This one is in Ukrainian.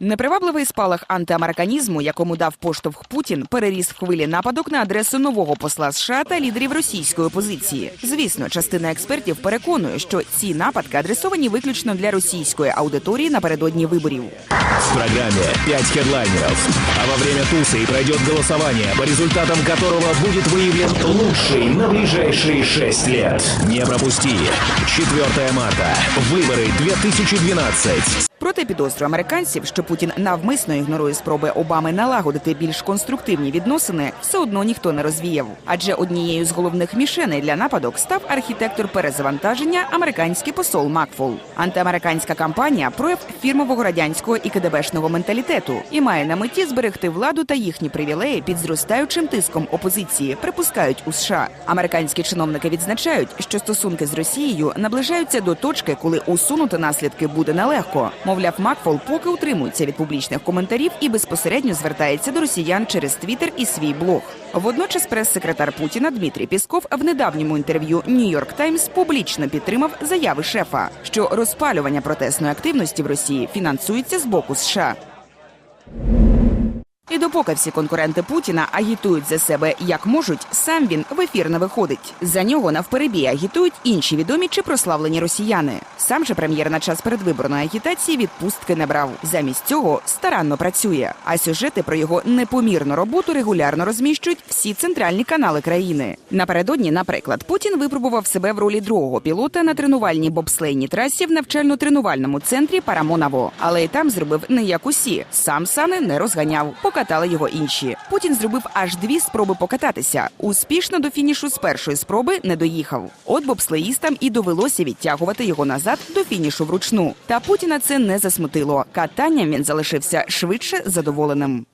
Непривабливий спалах антиамериканізму, якому дав поштовх Путін, переріс в хвилі нападок на адресу нового посла США та лідерів російської опозиції. Звісно, частина експертів переконує, що ці нападки адресовані виключно для російської аудиторії напередодні виборів. В программе 5 хедлайнеров. А во время тусы пройдет голосование, по результатам которого будет выявлен лучший на ближайшие 6 лет. Не пропусти. 4 марта. Выборы 2012. Проти підозру американців, що Путін навмисно ігнорує спроби Обами налагодити більш конструктивні відносини, все одно ніхто не розвіяв. Адже однією з головних мішеней для нападок став архітектор перезавантаження, американський посол Макфол. Антиамериканська кампанія прояв фірмового радянського і КДБшного менталітету і має на меті зберегти владу та їхні привілеї під зростаючим тиском опозиції, припускають у США. Американські чиновники відзначають, що стосунки з Росією наближаються до точки, коли усунути наслідки буде нелегко. Мовляв, Макфол поки утримується від публічних коментарів і безпосередньо звертається до росіян через Твіттер і свій блог. Водночас прес-секретар Путіна Дмитрій Пісков в недавньому інтерв'ю Нью-Йорк Таймс публічно підтримав заяви шефа, що розпалювання протестної активності в Росії фінансується з боку США. І допоки всі конкуренти Путіна агітують за себе як можуть, сам він в ефір не виходить. За нього навперебій агітують інші відомі чи прославлені росіяни. Сам же прем'єр на час передвиборної агітації відпустки не брав. Замість цього старанно працює. А сюжети про його непомірну роботу регулярно розміщують всі центральні канали країни. Напередодні, наприклад, Путін випробував себе в ролі другого пілота на тренувальній бобслейній трасі в навчально-тренувальному центрі Парамонаво. Але й там зробив не як усі. Сам сани не розганяв. Покатали його інші. Путін зробив аж дві спроби покататися. Успішно до фінішу з першої спроби не доїхав. От бобслеїстам і довелося відтягувати його назад до фінішу вручну. Та Путіна це не засмутило. Катанням він залишився швидше задоволеним.